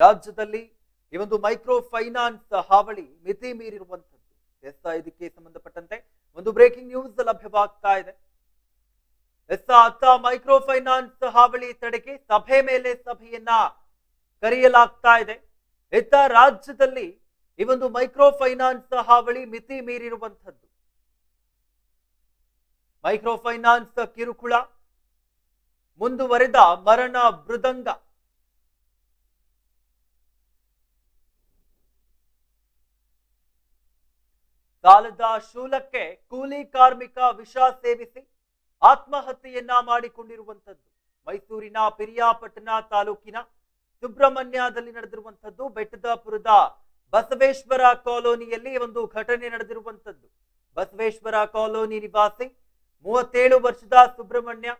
ರಾಜ್ಯದಲ್ಲಿ ಈ ಒಂದು ಮೈಕ್ರೋ ಫೈನಾನ್ಸ್ ಹಾವಳಿ ಮಿತಿ ಮೀರಿರುವಂತದ್ದು ಎಸ್ ಇದಕ್ಕೆ ಸಂಬಂಧಪಟ್ಟಂತೆ ಒಂದು ಬ್ರೇಕಿಂಗ್ ನ್ಯೂಸ್ ಲಭ್ಯವಾಗ್ತಾ ಇದೆ. ಎಸ್ ಅತ್ತ ಮೈಕ್ರೋ ಫೈನಾನ್ಸ್ ಹಾವಳಿ ತಡೆಗೆ ಸಭೆ ಮೇಲೆ ಸಭೆಯನ್ನ ಕರೆಯಲಾಗ್ತಾ ಇದೆ. ಇತ್ತ ರಾಜ್ಯದಲ್ಲಿ ಈ ಒಂದು ಮೈಕ್ರೋ ಫೈನಾನ್ಸ್ ಹಾವಳಿ ಮಿತಿ ಮೀರಿರುವಂತದ್ದು ಮೈಕ್ರೋ ಫೈನಾನ್ಸ್ ಕಿರುಕುಳ, ಮುಂದುವರೆದ ಮರಣ ಮೃದಂಗ. ಸಾಲದ ಶೂಲಕ್ಕೆ ಕೂಲಿ ಕಾರ್ಮಿಕ ವಿಷ ಸೇವಿಸಿ ಆತ್ಮಹತ್ಯೆಯನ್ನ ಮಾಡಿಕೊಂಡಿರುವಂಥದ್ದು. ಮೈಸೂರಿನ ಪಿರಿಯಾಪಟ್ಟಣ ತಾಲೂಕಿನ ಸುಬ್ರಹ್ಮಣ್ಯದಲ್ಲಿ ನಡೆದಿರುವಂಥದ್ದು. ಬೆಟ್ಟದಪುರದ ಬಸವೇಶ್ವರ ಕಾಲೋನಿಯಲ್ಲಿ ಒಂದು ಘಟನೆ ನಡೆದಿರುವಂಥದ್ದು. ಬಸವೇಶ್ವರ ಕಾಲೋನಿ ನಿವಾಸಿ, ಮೂವತ್ತೇಳು ವರ್ಷದ Subrahmanya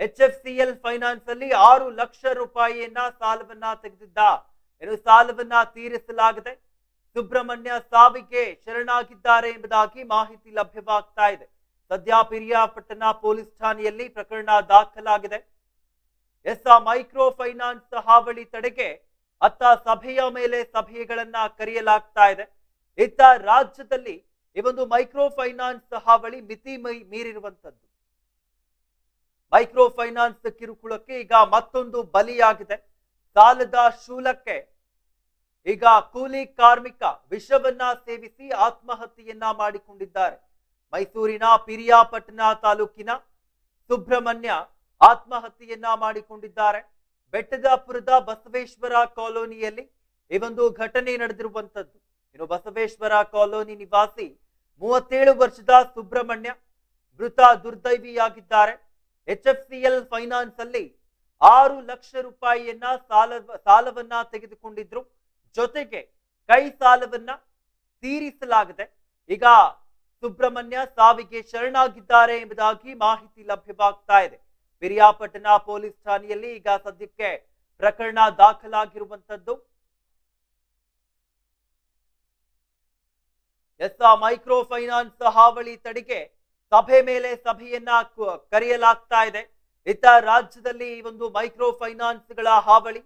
H F C L finance ಅಲ್ಲಿ ಆರು ಲಕ್ಷ ರೂಪಾಯಿಯನ್ನ ಸಾಲವನ್ನ ತೆಗೆದಿದ್ದ. ಸಾಲವನ್ನ ತೀರಿಸಲಾಗದೆ. ಸುಬ್ರಹ್ಮಣ್ಯ ಸಾವಿಗೆ ಶರಣಾಗಿದ್ದಾರೆ ಎಂಬುದಾಗಿ ಮಾಹಿತಿ ಲಭ್ಯವಾಗ್ತಾ ಇದೆ. ಸದ್ಯ ಪಿರಿಯಾಪಟ್ಟಣ ಪೊಲೀಸ್ ಠಾಣೆಯಲ್ಲಿ ಪ್ರಕರಣ ದಾಖಲಾಗಿದೆ. ಎಸ್ ಮೈಕ್ರೋ ಫೈನಾನ್ಸ್ ಹಾವಳಿ ತಡೆಗೆ ಅತ್ತ ಸಭೆಯ ಮೇಲೆ ಸಭೆಗಳನ್ನ ಕರೆಯಲಾಗ್ತಾ ಇದೆ. ಇತ್ತ ರಾಜ್ಯದಲ್ಲಿ ಈ ಒಂದು ಮೈಕ್ರೋ ಫೈನಾನ್ಸ್ ಹಾವಳಿ ಮಿತಿ ಮೀರಿರುವಂತದ್ದು. ಮೈಕ್ರೋ ಫೈನಾನ್ಸ್ ಕಿರುಕುಳಕ್ಕೆ ಈಗ ಮತ್ತೊಂದು ಬಲಿಯಾಗಿದೆ. ಸಾಲದ ಶೂಲಕ್ಕೆ ಈಗ ಕೂಲಿ ಕಾರ್ಮಿಕ ವಿಷವನ್ನ ಸೇವಿಸಿ ಆತ್ಮಹತ್ಯೆಯನ್ನ ಮಾಡಿಕೊಂಡಿದ್ದಾರೆ. ಮೈಸೂರಿನ ಪಿರಿಯಾಪಟ್ಟಣ ತಾಲೂಕಿನ ಸುಬ್ರಹ್ಮಣ್ಯ ಆತ್ಮಹತ್ಯೆಯನ್ನ ಮಾಡಿಕೊಂಡಿದ್ದಾರೆ. ಬೆಟ್ಟದಾಪುರದ ಬಸವೇಶ್ವರ ಕಾಲೋನಿಯಲ್ಲಿ ಈ ಒಂದು ಘಟನೆ ನಡೆದಿರುವಂತದ್ದು ಇನ್ನು ಬಸವೇಶ್ವರ ಕಾಲೋನಿ ನಿವಾಸಿ ಮೂವತ್ತೇಳು ವರ್ಷದ ಸುಬ್ರಹ್ಮಣ್ಯ ಮೃತ ದುರ್ದೈವಿಯಾಗಿದ್ದಾರೆ. H F C L finance ಅಲ್ಲಿ ಆರು ಲಕ್ಷ ರೂಪಾಯಿಯನ್ನ ಸಾಲ, ಸಾಲವನ್ನ ತೆಗೆದುಕೊಂಡಿದ್ರು. ಜೊತೆಗೆ ಕೈ ಸಾಲವನ್ನ ತೀರಿಸಲಾಗಿದೆ ಈಗ ಸುಬ್ರಹ್ಮಣ್ಯ ಸಾವಿಗೆ ಶರಣಾಗಿದ್ದಾರೆ ಎಂಬುದಾಗಿ ಮಾಹಿತಿ ಲಭ್ಯವಾಗ್ತಾ ಇದೆ. ಪಿರಿಯಾಪಟ್ಟಣ ಪೊಲೀಸ್ ಠಾಣೆಯಲ್ಲಿ ಈಗ ಸದ್ಯಕ್ಕೆ ಪ್ರಕರಣ ದಾಖಲಾಗಿರುವಂತದ್ದು. ಎಸ್ ಮೈಕ್ರೋ ಫೈನಾನ್ಸ್ ಹಾವಳಿ ತಡೆಗೆ ಸಭೆ ಮೇಲೆ ಸಭೆಯನ್ನ ಕರೆಯಲಾಗ್ತಾ ಇದೆ. ಇತ್ತ ರಾಜ್ಯದಲ್ಲಿ ಈ ಒಂದು ಮೈಕ್ರೋ ಫೈನಾನ್ಸ್ಗಳ ಹಾವಳಿ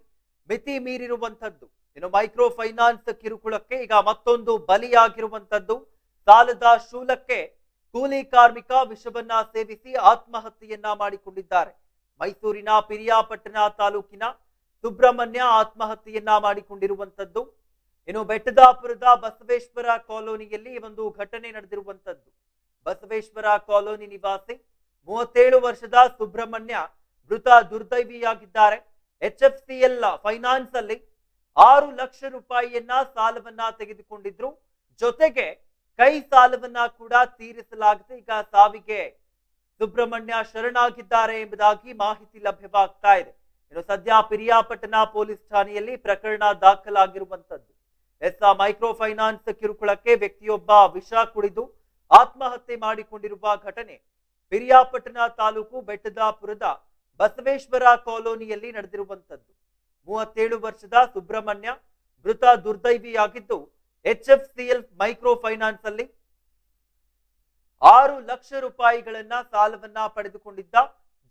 ಮಿತಿ ಮೀರಿರುವಂತದ್ದು. ಇನ್ನು ಮೈಕ್ರೋ ಫೈನಾನ್ಸ್ ಕಿರುಕುಳಕ್ಕೆ ಈಗ ಮತ್ತೊಂದು ಬಲಿಯಾಗಿರುವಂತದ್ದು ಸಾಲದ ಶೂಲಕ್ಕೆ ಕೂಲಿ ಕಾರ್ಮಿಕ ವಿಷವನ್ನ ಸೇವಿಸಿ ಆತ್ಮಹತ್ಯೆಯನ್ನ ಮಾಡಿಕೊಂಡಿದ್ದಾರೆ. ಮೈಸೂರಿನ ಪಿರಿಯಾಪಟ್ಟಣ ತಾಲೂಕಿನ ಸುಬ್ರಹ್ಮಣ್ಯ ಆತ್ಮಹತ್ಯೆಯನ್ನ ಮಾಡಿಕೊಂಡಿರುವಂತದ್ದು ಇನ್ನು ಬೆಟ್ಟದಾಪುರದ ಬಸವೇಶ್ವರ ಕಾಲೋನಿಯಲ್ಲಿ ಒಂದು ಘಟನೆ ನಡೆದಿರುವಂತದ್ದು ಬಸವೇಶ್ವರ ಕಾಲೋನಿ ನಿವಾಸಿ ಮೂವತ್ತೇಳು ವರ್ಷದ ಸುಬ್ರಹ್ಮಣ್ಯ ಮೃತ ದುರ್ದೈವಿಯಾಗಿದ್ದಾರೆ. H F C L finance ಅಲ್ಲಿ ಆರು ಲಕ್ಷ ರೂಪಾಯಿಯನ್ನ ಸಾಲವನ್ನ ತೆಗೆದುಕೊಂಡಿದ್ರು. ಜೊತೆಗೆ ಕೈ ಸಾಲವನ್ನ ಕೂಡ ತೀರಿಸಲಾಗದೆ ಈಗ ಸಾವಿಗೆ ಸುಬ್ರಹ್ಮಣ್ಯ ಶರಣಾಗಿದ್ದಾರೆ ಎಂಬುದಾಗಿ ಮಾಹಿತಿ ಲಭ್ಯವಾಗ್ತಾ ಇದೆ. ಇನ್ನು ಸದ್ಯ ಪಿರಿಯಾಪಟ್ಟಣ ಪೊಲೀಸ್ ಠಾಣೆಯಲ್ಲಿ ಪ್ರಕರಣ ದಾಖಲಾಗಿರುವಂತದ್ದು ಎಸ್ ಮೈಕ್ರೋ ಫೈನಾನ್ಸ್ ಕಿರುಕುಳಕ್ಕೆ ವ್ಯಕ್ತಿಯೊಬ್ಬ ವಿಷ ಕುಡಿದು ಆತ್ಮಹತ್ಯೆ ಮಾಡಿಕೊಂಡಿರುವ ಘಟನೆ ಪಿರಿಯಾಪಟ್ಟಣ ತಾಲೂಕು ಬೆಟ್ಟದಾಪುರದ ಬಸವೇಶ್ವರ ಕಾಲೋನಿಯಲ್ಲಿ ನಡೆದಿರುವಂತದ್ದು ಮೂವತ್ತೇಳು ವರ್ಷದ ಸುಬ್ರಹ್ಮಣ್ಯ ಮೃತ ದುರ್ದೈವಿಯಾಗಿದ್ದು H F C L micro finance ಅಲ್ಲಿ ಆರು ಲಕ್ಷ ರೂಪಾಯಿಗಳನ್ನ ಸಾಲವನ್ನ ಪಡೆದುಕೊಂಡಿದ್ದ.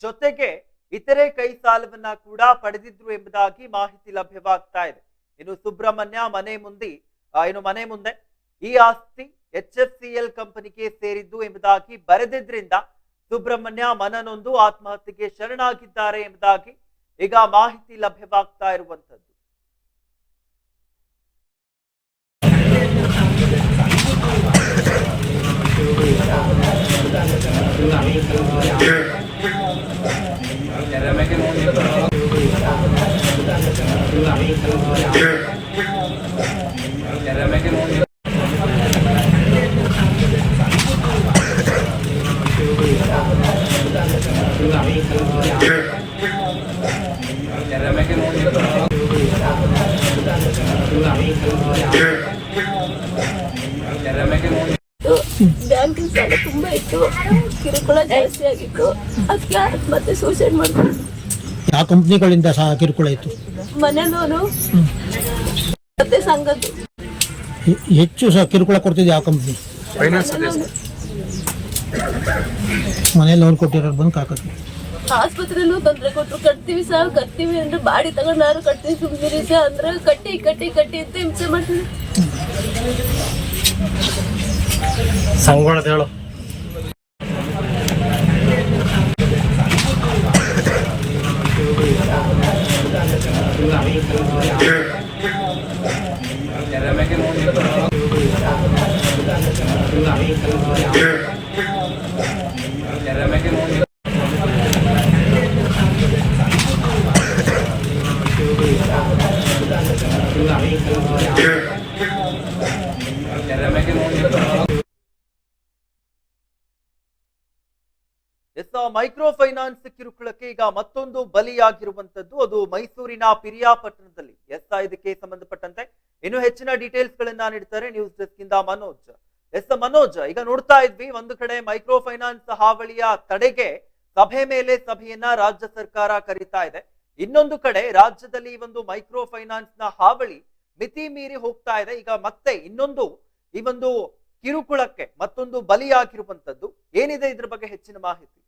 ಜೊತೆಗೆ ಇತರೆ ಕೈ ಸಾಲವನ್ನ ಕೂಡ ಪಡೆದಿದ್ರು ಎಂಬುದಾಗಿ ಮಾಹಿತಿ ಲಭ್ಯವಾಗ್ತಾ ಇದೆ. ಇನ್ನು ಸುಬ್ರಹ್ಮಣ್ಯ ಮನೆ ಮುಂದೆ ಇನ್ನು ಮನೆ ಮುಂದೆ ಈ ಆಸ್ತಿ ಎಚ್ ಎಫ್ ಸಿ ಎಲ್ ಕಂಪನಿಗೆ ಸೇರಿದ್ದು ಎಂಬುದಾಗಿ ಬರೆದಿದ್ರಿಂದ ಸುಬ್ರಹ್ಮಣ್ಯ ಮನನೊಂದು ಆತ್ಮಹತ್ಯೆಗೆ ಶರಣಾಗಿದ್ದಾರೆ ಎಂಬುದಾಗಿ ಈಗ ಮಾಹಿತಿ ಲಭ್ಯವಾಗ್ತಾ ಇರುವಂತದ್ದು ಬ್ಯಾಂಕಿನ ಆಗಿತ್ತು ಅದಕ್ಕೆ ಮತ್ತೆ ಸೂಸೈಡ್ ಮಾಡ್ಕೊಂಡು ಯಾವ ಕಂಪ್ನಿಗಳಿಂದ ಸಹ ಕಿರುಕುಳ ಇತ್ತು? ಮನೆ ಲೋನು ಮತ್ತೆ ಸಂಘದ್ದು. ಹೆ- ಹೆಚ್ಚು ಸಹ ಕಿರುಕುಳ ಕೊಡ್ತಿದ್ದು ಯಾವ ಕಂಪ್ನಿ ಮನೆ ಲೋನು ಮನೆ ಲೋನ್ ಕೊಟ್ಟಿರೋರು ಬಂದು ಕಾಕತ್ತೆ ಆಸ್ಪತ್ರೆಯಲ್ಲೂ ತೊಂದರೆ ಕೊಟ್ರು. ಕಟ್ತೀವಿ ಸಹ ಕಟ್ತೀವಿ ಅಂದ್ರೆ ಬಾಡಿ ತಗೊಂಡು ಕಟ್ತೀವಿ. ಸುಮ್ಮನಿರಿ ಸಹ ಅಂದ್ರೆ ಕಟ್ಟಿ ಕಟ್ಟಿ ಕಟ್ಟಿ ಅಂತ ಹಿಂಸೆ ಮಾಡ್ತೀವಿ ಸಂಗೊಳದ ಹೇಳು. ಮೈಕ್ರೋ ಫೈನಾನ್ಸ್ ಕಿರುಕುಳಕ್ಕೆ ಈಗ ಮತ್ತೊಂದು ಬಲಿಯಾಗಿರುವಂತದ್ದು ಅದು ಮೈಸೂರಿನ ಪಿರಿಯಾಪಟ್ಟಣದಲ್ಲಿ. ಎಸ್ ಇದಕ್ಕೆ ಸಂಬಂಧಪಟ್ಟಂತೆ ಇನ್ನು ಹೆಚ್ಚಿನ ಡೀಟೇಲ್ಸ್ ಗಳನ್ನ ನೀಡ್ತಾರೆ ನ್ಯೂಸ್ ಡೆಸ್ಕ್ ಇಂದ ಮನೋಜ್. ಎಸ್ ಮನೋಜ್, ಈಗ ನೋಡ್ತಾ ಇದ್ವಿ, ಒಂದು ಕಡೆ ಮೈಕ್ರೋ ಫೈನಾನ್ಸ್ ಹಾವಳಿಯ ತಡೆಗೆ ಸಭೆ ಮೇಲೆ ಸಭೆಯನ್ನ ರಾಜ್ಯ ಸರ್ಕಾರ ಕರೀತಾ ಇದೆ. ಇನ್ನೊಂದು ಕಡೆ ರಾಜ್ಯದಲ್ಲಿ ಒಂದು ಮೈಕ್ರೋ ಫೈನಾನ್ಸ್ನ ಹಾವಳಿ ಮಿತಿ ಮೀರಿ ಹೋಗ್ತಾ ಇದೆ. ಈಗ ಮತ್ತೆ ಇನ್ನೊಂದು, ಈ ಒಂದು ಕಿರುಕುಳಕ್ಕೆ ಮತ್ತೊಂದು ಬಲಿಯಾಗಿರುವಂತದ್ದು ಏನಿದೆ ಇದ್ರ ಬಗ್ಗೆ ಹೆಚ್ಚಿನ ಮಾಹಿತಿ?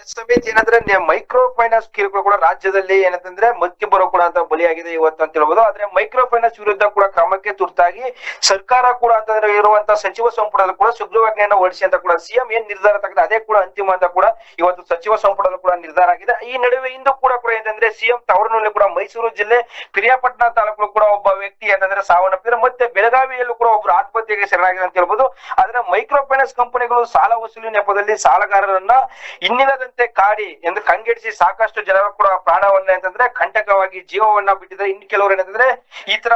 ಎಸ್ ಸಮಿತಿ ಏನಂದ್ರೆ ಮೈಕ್ರೋ ಫೈನಾನ್ಸ್ ಕಿರುಕುಳ ಕೂಡ ರಾಜ್ಯದಲ್ಲಿ ಏನಂತಂದ್ರೆ ಮತ್ತಿಬ್ಬರು ಕೂಡ ಅಂತ ಬಲಿಯಾಗಿದೆ ಇವತ್ತು ಅಂತ ಹೇಳ್ಬೋದು. ಆದ್ರೆ ಮೈಕ್ರೋ ಫೈನಾನ್ಸ್ ವಿರುದ್ಧ ಕೂಡ ಕ್ರಮಕ್ಕೆ ತುರ್ತಾಗಿ ಸರ್ಕಾರ ಕೂಡ ಅಂತಂದ್ರೆ ಇರುವಂತಹ ಸಚಿವ ಸಂಪುಟದ ಕೂಡ ಸುಗ್ರೀವಾಜ್ಞೆಯನ್ನು ಹೊರಡಿಸಿ ಅಂತ ಕೂಡ ಸಿಎಂ ಏನ್ ನಿರ್ಧಾರ ತೆಗೆದ ಅದೇ ಕೂಡ ಅಂತಿಮ ಅಂತ ಕೂಡ ಇವತ್ತು ಸಚಿವ ಸಂಪುಟದ ಕೂಡ ನಿರ್ಧಾರ ಆಗಿದೆ. ಈ ನಡುವೆ ಇಂದು ಕೂಡ ಕೂಡ ಏನಂದ್ರೆ ಸಿಎಂ ತವರಿನಲ್ಲಿ ಕೂಡ ಮೈಸೂರು ಜಿಲ್ಲೆ ಪಿರಿಯಾಪಟ್ಟಣ ತಾಲೂಕು ಕೂಡ ಒಬ್ಬ ವ್ಯಕ್ತಿ ಏನಂದ್ರೆ ಸಾವನ್ನಪ್ಪಿದ್ರೆ ಮತ್ತೆ ಬೆಳಗಾವಿಯಲ್ಲೂ ಕೂಡ ಒಬ್ರು ಆತ್ಮಹತ್ಯೆಗೆ ಶರಣಾಗಿದೆ ಅಂತ ಹೇಳ್ಬೋದು. ಆದ್ರೆ ಮೈಕ್ರೋ ಫೈನಾನ್ಸ್ ಕಂಪನಿಗಳು ಸಾಲ ವಸೂಲಿ ನೆಪದಲ್ಲಿ ಸಾಲಗಾರರನ್ನ ಇನ್ನಿಲ್ಲದಂತೆ ಕಾಡಿ ಎಂದು ಕಂಗೆಡಿಸಿ ಸಾಕಷ್ಟು ಜನರು ಕೂಡ ಪ್ರಾಣವನ್ನ ಅಂತಂದ್ರೆ ಕಂಟಕವಾಗಿ ಜೀವವನ್ನ ಬಿಟ್ಟಿದ್ರೆ ಇನ್ನು ಕೆಲವರು ಏನಂತಂದ್ರೆ ಈ ತರ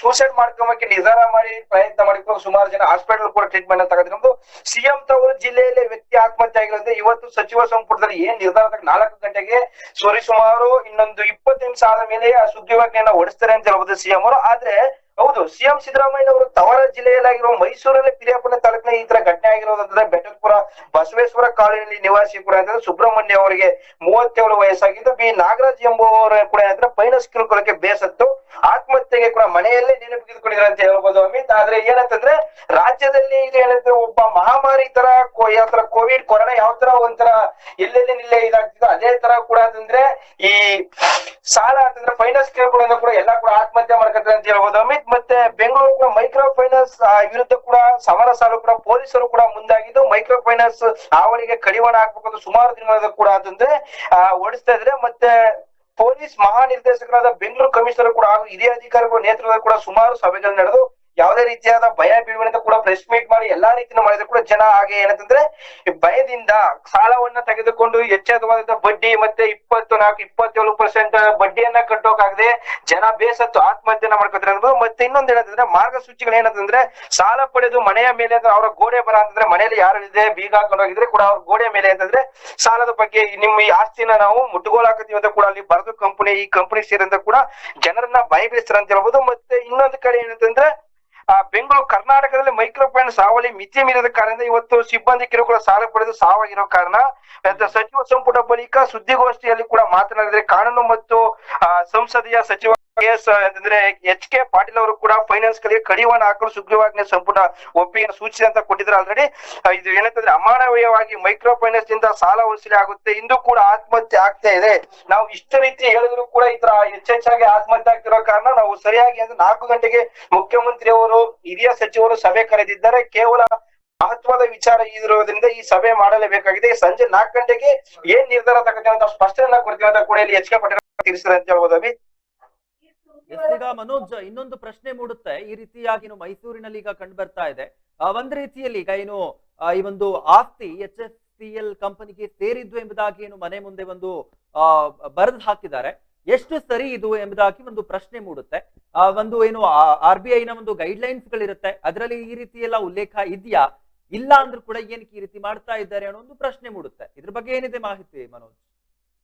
ಸೂಸೈಡ್ ಮಾಡ್ಕೊಂಬಕ್ಕೆ ನಿರ್ಧಾರ ಮಾಡಿ ಪ್ರಯತ್ನ ಮಾಡಿಕೊಂಡು ಸುಮಾರು ಜನ ಹಾಸ್ಪಿಟಲ್ ಕೂಡ ಟ್ರೀಟ್ಮೆಂಟ್ ನಮ್ದು ಸಿಎಂ ತವರು ಜಿಲ್ಲೆಯಲ್ಲಿ ವ್ಯಕ್ತಿ ಆತ್ಮಹತ್ಯೆ ಆಗಿರೋದ್ರೆ ಇವತ್ತು ಸಚಿವ ಸಂಪುಟದಲ್ಲಿ ಏನ್ ನಿರ್ಧಾರ ತಗೊಂಡು ನಾಲ್ಕು ಗಂಟೆಗೆ ಸರಿ ಸುಮಾರು ಇನ್ನೊಂದು ಇಪ್ಪತ್ತು ನಿಮಿಷ ಆದ ಮೇಲೆ ಆ ಸುಗ್ರೀವಾಜ್ಞೆಯನ್ನ ಹೊಡಿಸ್ತಾರೆ ಅಂತ ಹೇಳ್ಬೋದು ಸಿಎಂ ಅವರು. ಆದ್ರೆ ಹೌದು ಸಿಎಂ ಸಿದ್ದರಾಮಯ್ಯ ಅವರು ತವರ ಜಿಲ್ಲೆಯಲ್ಲಾಗಿರುವ ಮೈಸೂರಲ್ಲಿ ಪಿರಿಯಾಪುರ ತಾಲೂಕಿನ ಈ ತರ ಘಟನೆ ಆಗಿರೋದಂತಂದ್ರೆ ಬೆಟ್ಟದಪುರ ಬಸವೇಶ್ವರ ಕಾಲೋನಿಯಲ್ಲಿ ನಿವಾಸಿ ಕೂಡ ಅಂತಂದ್ರೆ ಸುಬ್ರಹ್ಮಣ್ಯ ಅವರಿಗೆ ಮೂವತ್ತೇಳು ವಯಸ್ಸಾಗಿದ್ದು, ಬಿ. ನಾಗರಾಜ್ ಎಂಬುವವರು ಕೂಡ ಏನಂದ್ರೆ ಪೈನಸ್ ಕಿರುಕುಳಕ್ಕೆ ಬೇಸತ್ತು. ಆತ್ಮಹತ್ಯೆಗೆ ಕೂಡ ಮನೆಯಲ್ಲೇ ನೆನಪಿಗಿದ್ಕೊಂಡಿದ್ದಾರೆ ಅಂತ ಹೇಳ್ಬೋದು ಅಮಿತ್. ಆದ್ರೆ ಏನಂತಂದ್ರೆ ರಾಜ್ಯದಲ್ಲಿ ಇದು ಏನಂದ್ರೆ ಒಬ್ಬ ಮಹಾಮಾರಿ ತರ ಯಾವ ತರ ಕೋವಿಡ್ ಕೊರೋನಾ ಯಾವ ತರ ಒಂಥರ ಎಲ್ಲೆಲ್ಲಿ ನಿಲ್ಲೇ ಇದಾಗ್ತಿತ್ತು ಅದೇ ತರ ಕೂಡ ಅಂತಂದ್ರೆ ಈ ಸಾಲ ಅಂತಂದ್ರೆ ಫೈನಾನ್ಸ್ ಕಿರುಕುಳದಿಂದ ಕೂಡ ಎಲ್ಲಾ ಕೂಡ ಆತ್ಮಹತ್ಯೆ ಮಾಡ್ಕೊತಾರೆ ಅಂತ ಹೇಳ್ಬೋದು ಅಮಿತ್. ಮತ್ತೆ ಬೆಂಗಳೂರಿನ ಮೈಕ್ರೋ ಫೈನಾನ್ಸ್ ವಿರುದ್ಧ ಕೂಡ ಸಮರ ಸಾಲು ಕೂಡ ಪೊಲೀಸರು ಕೂಡ ಮುಂದಾಗಿದ್ದು ಮೈಕ್ರೋ ಫೈನಾನ್ಸ್ ಅವರಿಗೆ ಕಡಿವಾಣ ಹಾಕ್ಬೇಕು ಅಂತ ಸುಮಾರು ದಿನಗಳ ಕೂಡ ಅಂತಂದ್ರೆ ಓಡಿಸ್ತಾ ಇದ್ರೆ ಮತ್ತೆ ಪೊಲೀಸ್ ಮಹಾನಿರ್ದೇಶಕರಾದ ಬೆಂಗಳೂರು ಕಮಿಷನರ್ ಕೂಡ ಹಾಗೂ ಹಿರಿಯ ಅಧಿಕಾರಿಗಳ ನೇತೃತ್ವದಲ್ಲಿ ಕೂಡ ಸುಮಾರು ಸಭೆಗಳು ನಡೆದು ಯಾವುದೇ ರೀತಿಯಾದ ಭಯ ಬೀಳುವಂತ ಕೂಡ ಪ್ರೆಸ್ ಮೀಟ್ ಮಾಡಿ ಎಲ್ಲಾ ರೀತಿಯನ್ನು ಮಾಡಿದ್ರು ಕೂಡ ಜನ ಹಾಗೆ ಏನಂತಂದ್ರೆ ಭಯದಿಂದ ಸಾಲವನ್ನ ತೆಗೆದುಕೊಂಡು ಹೆಚ್ಚಾದವಾದ ಬಡ್ಡಿ ಮತ್ತೆ ಇಪ್ಪತ್ತು ನಾಲ್ಕು ಇಪ್ಪತ್ತೇಳು ಪರ್ಸೆಂಟ್ ಬಡ್ಡಿಯನ್ನ ಕಟ್ಟೋಕಾಗದೆ ಜನ ಬೇಸತ್ತು ಆತ್ಮಹತ್ಯೆನ ಮಾಡ್ಕೊತಾರೆ ಮತ್ತೆ ಇನ್ನೊಂದ್ ಏನಂತಂದ್ರೆ, ಮಾರ್ಗಸೂಚಿಗಳು ಏನಂತಂದ್ರೆ, ಸಾಲ ಪಡೆದು ಮನೆಯ ಮೇಲೆ ಅಂದ್ರೆ ಅವರ ಗೋಡೆ ಬರ ಅಂತಂದ್ರೆ ಮನೆಯಲ್ಲಿ ಯಾರು ಇದೆ ಬೀಗ ಹಾಕೊಂಡು ಹೋಗಿದ್ರೆ ಕೂಡ ಅವ್ರ ಗೋಡೆ ಮೇಲೆ ಅಂತಂದ್ರೆ ಸಾಲದ ಬಗ್ಗೆ ನಿಮ್ಮ ಈ ಆಸ್ತಿನ ನಾವು ಮುಟ್ಟುಗೋಲು ಹಾಕತೀವಿ ಅಂತ ಕೂಡ ಅಲ್ಲಿ ಬರೆದು ಕಂಪನಿ ಈ ಕಂಪನಿ ಸೇರಂತ ಕೂಡ ಜನರನ್ನ ಭಯಬೀಳಿಸ್ತಾರೆ ಅಂತ ಹೇಳ್ಬೋದು. ಮತ್ತೆ ಇನ್ನೊಂದು ಕಡೆ ಏನಂತಂದ್ರೆ ಆ, ಬೆಂಗಳೂರು ಕರ್ನಾಟಕದಲ್ಲಿ ಮೈಕ್ರೋ ಫೈನಾನ್ಸ್ ಸಾವಳಿ ಮಿತಿ ಮೀರಿದ ಕಾರಣ ಇವತ್ತು ಸಿಬ್ಬಂದಿ ಕಿರುಕುಳ ಸಾಲ ಪಡೆದು ಸಾವಾಗಿರೋ ಕಾರಣ ಸಚಿವ ಸಂಪುಟ ಬಳಿಕ ಸುದ್ದಿಗೋಷ್ಠಿಯಲ್ಲಿ ಕೂಡ ಮಾತನಾಡಿದ್ರೆ ಕಾನೂನು ಮತ್ತು ಸಂಸದೀಯ ಸಚಿವ ಎಸ್ ಅಂತಂದ್ರೆ ಎಚ್ ಕೆ ಪಾಟೀಲ್ ಅವರು ಕೂಡ ಫೈನಾನ್ಸ್ ಗಳಿಗೆ ಕಡಿವಾಣ ಹಾಕಲು ಸುಗ್ರೀವಾಜ್ಞೆ ಸಂಪುಟ ಒಪ್ಪಿಗೆ ಸೂಚನೆ ಅಂತ ಕೊಟ್ಟಿದ್ರೆ ಆಲ್ರೆಡಿ ಇದು ಏನಂತಂದ್ರೆ ಅಮಾನವೀಯವಾಗಿ ಮೈಕ್ರೋ ಫೈನಾನ್ಸ್ ಇಂದ ಸಾಲ ವಸೂಲಿ ಆಗುತ್ತೆ. ಇಂದು ಕೂಡ ಆತ್ಮಹತ್ಯೆ ಆಗ್ತಾ ಇದೆ. ನಾವು ಇಷ್ಟ ರೀತಿ ಹೇಳಿದ್ರು ಕೂಡ ಈ ತರ ಹೆಚ್ಚೆಚ್ಚಾಗಿ ಆತ್ಮಹತ್ಯೆ ಆಗ್ತಿರೋ ಕಾರಣ ನಾವು ಸರಿಯಾಗಿ ಅಂದ್ರೆ ನಾಲ್ಕು ಗಂಟೆಗೆ ಮುಖ್ಯಮಂತ್ರಿ ಅವರು ಹಿರಿಯ ಸಚಿವರು ಸಭೆ ಕರೆದಿದ್ದಾರೆ. ಕೇವಲ ಮಹತ್ವದ ವಿಚಾರ ಇರೋದ್ರಿಂದ ಈ ಸಭೆ ಮಾಡಲೇಬೇಕಾಗಿದೆ. ಸಂಜೆ ನಾಲ್ಕು ಗಂಟೆಗೆ ಏನ್ ನಿರ್ಧಾರ ತಗೋತೀವಿ ಅಂತ ಸ್ಪಷ್ಟನೆ ಕೊಡ್ತೀವಿ ಅಂತ ಕೂಡ ಇಲ್ಲಿ ಎಚ್ ಕೆ ಪಾಟೀಲ್ ತಿಳಿಸಿದ್ರೆ ಅಂತ ಹೇಳ್ಬೋದು ಎಸ್, ಈಗ ಮನೋಜ್ ಇನ್ನೊಂದು ಪ್ರಶ್ನೆ ಮೂಡುತ್ತೆ. ಈ ರೀತಿಯಾಗಿ ಏನು ಮೈಸೂರಿನಲ್ಲಿ ಈಗ ಕಂಡು ಬರ್ತಾ ಇದೆ. ಒಂದ್ ರೀತಿಯಲ್ಲಿ ಈಗ ಏನು ಈ ಒಂದು ಆಸ್ತಿ ಎಚ್ ಎಸ್ ಸಿ ಎಲ್ ಕಂಪನಿಗೆ ಸೇರಿದ್ದು ಎಂಬುದಾಗಿ ಏನು ಮನೆ ಮುಂದೆ ಒಂದು ಬರೆದು ಹಾಕಿದ್ದಾರೆ. ಎಷ್ಟು ಸರಿ ಇದು ಎಂಬುದಾಗಿ ಒಂದು ಪ್ರಶ್ನೆ ಮೂಡುತ್ತೆ. ಆ, ಒಂದು ಏನು ಆರ್ ಬಿ ಐನ ಒಂದು ಗೈಡ್ ಲೈನ್ಸ್ ಗಳಿರುತ್ತೆ ಅದರಲ್ಲಿ ಈ ರೀತಿ ಎಲ್ಲ ಉಲ್ಲೇಖ ಇದೆಯಾ? ಇಲ್ಲ ಅಂದ್ರೂ ಕೂಡ ಏನಕ್ಕೆ ಈ ರೀತಿ ಮಾಡ್ತಾ ಇದ್ದಾರೆ ಅನ್ನೋ ಒಂದು ಪ್ರಶ್ನೆ ಮೂಡುತ್ತೆ. ಇದ್ರ ಬಗ್ಗೆ ಏನಿದೆ ಮಾಹಿತಿ ಮನೋಜ್?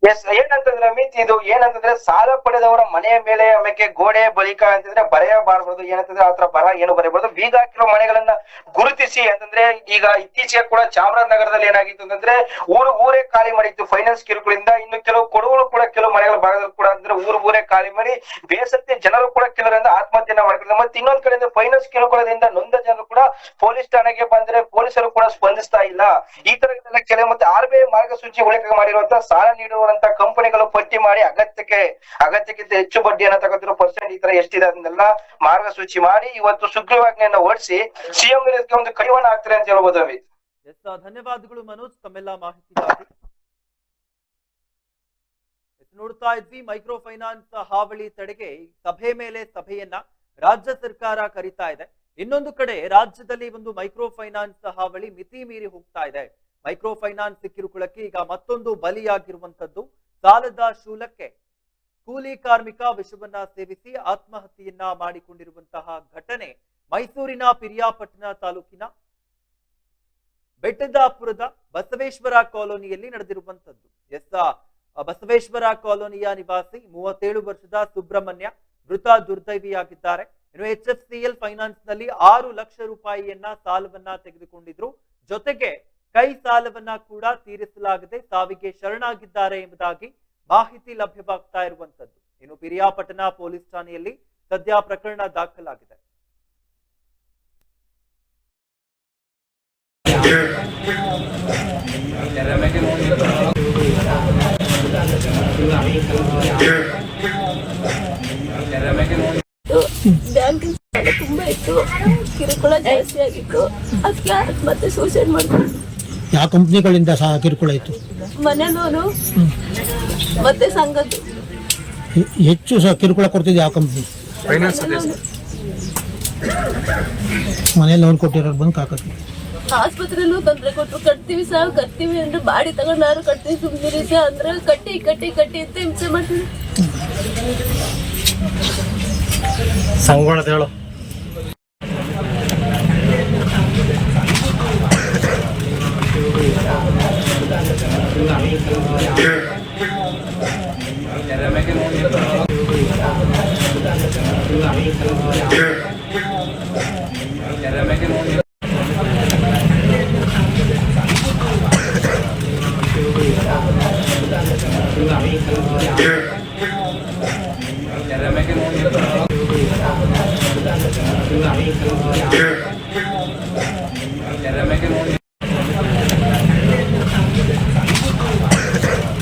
ಎಸ್, ಏನಂತಂದ್ರೆ ಅಮಿತ್ ಇದು, ಏನಂತಂದ್ರೆ ಸಾಲ ಪಡೆದವರ ಮನೆಯ ಮೇಲೆ ಆಮೇಲೆ ಗೋಡೆ ಬಳಿಕ ಅಂತಂದ್ರೆ ಬರೆಯಬಾರದು, ಏನಂತಂದ್ರೆ ಆತರ ಬರ ಏನು ಬರೆಯಬಾರದು ಬೀಗ ಹಾಕಿರೋ ಮನೆಗಳನ್ನ ಗುರುತಿಸಿ ಅಂತಂದ್ರೆ ಈಗ ಇತ್ತೀಚೆಗೆ ಕೂಡ ಚಾಮರಾಜನಗರದಲ್ಲಿ ಏನಾಗಿತ್ತು ಅಂತಂದ್ರೆ ಊರು ಊರೇ ಖಾಲಿ ಮಾಡಿತ್ತು ಫೈನಾನ್ಸ್ ಕಿರುಕುಳಿಂದ ಇನ್ನು ಕೆಲವು ಕೊಡುಗಳು ಕೂಡ ಕೆಲವು ಮನೆಗಳ ಭಾಗದಲ್ಲಿ ಕೂಡ ಅಂದ್ರೆ ಊರು ಮಾಡಿ ಬೇಸತ್ತೆ ಜನರು ಕೂಡ ಕೆಲವರಿಂದ ಆತ್ಮಹತ್ಯೆನ ಮಾಡ್ಕೊಂಡು ಮತ್ತೆ ಇನ್ನೊಂದ್ ಕಡೆಯಿಂದ ಫೈನಾನ್ಸ್ ಕೇಳ್ಕೊಳ್ಳೋದ್ರಿಂದ ನೊಂದ ಜನರು ಕೂಡ ಪೊಲೀಸ್ ಠಾಣೆಗೆ ಬಂದ್ರೆ ಪೊಲೀಸರು ಕೂಡ ಸ್ಪಂದಿಸ್ತಾ ಇಲ್ಲ. ಈ ತರದೆಲ್ಲ ಕೆಲವು ಮತ್ತೆ ಆರ್ ಬಿ ಐ ಮಾರ್ಗಸೂಚಿ ಉಲ್ಲೇಖ ಮಾಡಿರುವಂತಹ ಸಾಲ ನೀಡುವಂತ ಕಂಪನಿಗಳು ಪಟ್ಟಿ ಮಾಡಿ ಅಗತ್ಯಕ್ಕೆ, ಅಗತ್ಯಕ್ಕಿಂತ ಹೆಚ್ಚು ಬಡ್ಡಿಯನ್ನ ತಗೋತಿರೋ ಪರ್ಸೆಂಟ್ ಈ ತರ ಎಷ್ಟಿದೆ ಅದನ್ನೆಲ್ಲ ಮಾರ್ಗಸೂಚಿ ಮಾಡಿ ಇವತ್ತು ಸುಗ್ರೀವಾಜ್ಞೆಯನ್ನ ಓಡಿಸಿ ಸಿಎಂ ಒಂದು ಕೈವಾಣ ಆಗ್ತಾರೆ ಅಂತ ಹೇಳ್ಬೋದು ಧನ್ಯವಾದಗಳು ಮನೋಜ್. ತಮ್ಮೆಲ್ಲ ಮಾಹಿತಿ ನೋಡ್ತಾ ಇದ್ವಿ. ಮೈಕ್ರೋ ಫೈನಾನ್ಸ್ ಹಾವಳಿ ತಡೆಗೆ ಸಭೆ ಮೇಲೆ ಸಭೆಯನ್ನ ರಾಜ್ಯ ಸರ್ಕಾರ ಕರೀತಾ ಇದೆ. ಇನ್ನೊಂದು ಕಡೆ ರಾಜ್ಯದಲ್ಲಿ ಒಂದು ಮೈಕ್ರೋ ಫೈನಾನ್ಸ್ ಹಾವಳಿ ಮಿತಿ ಮೀರಿ ಹೋಗ್ತಾ ಇದೆ. ಮೈಕ್ರೋ ಫೈನಾನ್ಸ್ ಕಿರುಕುಳಕ್ಕೆ ಈಗ ಮತ್ತೊಂದು ಬಲಿಯಾಗಿರುವಂತದ್ದು ಸಾಲದ ಶೂಲಕ್ಕೆ ಕೂಲಿ ಕಾರ್ಮಿಕ ವಿಷವನ್ನ ಸೇವಿಸಿ ಆತ್ಮಹತ್ಯೆಯನ್ನ ಮಾಡಿಕೊಂಡಿರುವಂತಹ ಘಟನೆ ಮೈಸೂರಿನ ಪಿರಿಯಾಪಟ್ಟಣ ತಾಲೂಕಿನ ಬೆಟ್ಟದಾಪುರದ ಬಸವೇಶ್ವರ ಕಾಲೋನಿಯಲ್ಲಿ ನಡೆದಿರುವಂತದ್ದು ಎಸ್ ಬಸವೇಶ್ವರ ಕಾಲೋನಿಯ ನಿವಾಸಿ, ಮೂವತ್ತೇಳು ವರ್ಷದ ಸುಬ್ರಹ್ಮಣ್ಯ ಮೃತ ದುರ್ದೈವಿಯಾಗಿದ್ದಾರೆ. ಇನ್ನು ಎಚ್ ಎಫ್ ಸಿಎಲ್ ಫೈನಾನ್ಸ್ನಲ್ಲಿ ಆರು ಲಕ್ಷ ರೂಪಾಯಿಯನ್ನ ಸಾಲವನ್ನ ತೆಗೆದುಕೊಂಡಿದ್ರು. ಜೊತೆಗೆ ಕೈ ಸಾಲವನ್ನ ಕೂಡ ತೀರಿಸಲಾಗದೆ ಸಾವಿಗೆ ಶರಣಾಗಿದ್ದಾರೆ ಎಂಬುದಾಗಿ ಮಾಹಿತಿ ಲಭ್ಯವಾಗ್ತಾ ಇರುವಂತದ್ದು ಇನ್ನು ಪಿರಿಯಾಪಟ್ಟಣ ಪೊಲೀಸ್ ಠಾಣೆಯಲ್ಲಿ ಸದ್ಯ ಪ್ರಕರಣ ದಾಖಲಾಗಿದೆ. ತುಂಬಾ ಇತ್ತು ಕಿರುಕುಳ ಜಾಸ್ತಿ ಆಗಿತ್ತು ಅದಕ್ಕೆ ಮತ್ತೆ ಸೂಸೈಡ್ ಮಾಡ್ಕೊಂಡು ಯಾವ ಕಂಪ್ನಿಗಳಿಂದ ಸಹ ಕಿರುಕುಳ ಇತ್ತು? ಮನೆ ಲೋನು ಮತ್ತೆ ಸಂಘದ್ದು. ಹೆಚ್ಚು ಸಹ ಕಿರುಕುಳ ಕೊಡ್ತಿದ್ದೆ ಯಾವ ಕಂಪ್ನಿ? ಮನೇಲಿ ಲೋನ್ ಕೊಟ್ಟಿರೋರು ಬಂದು ಕಾಕತ್ತಿ ಆಸ್ಪತ್ರೆಲ್ಲೂ ತೊಂದರೆ ಕೊಟ್ರು. ಕಟ್ತೀವಿ ಸಹ ಕಟ್ತೀವಿ ಅಂದ್ರೆ ಬಾಡಿ ತಗೊಂಡಾರು ಕಟ್ತೀವಿ ಸುಮ್ಮನೆ ಅಂದ್ರೆ ಕಟ್ಟಿ ಕಟ್ಟಿ ಕಟ್ಟಿ ಅಂತ ಹಿಂಸೆ ಮಾಡ್ತೀವಿ. ಹೇಳು.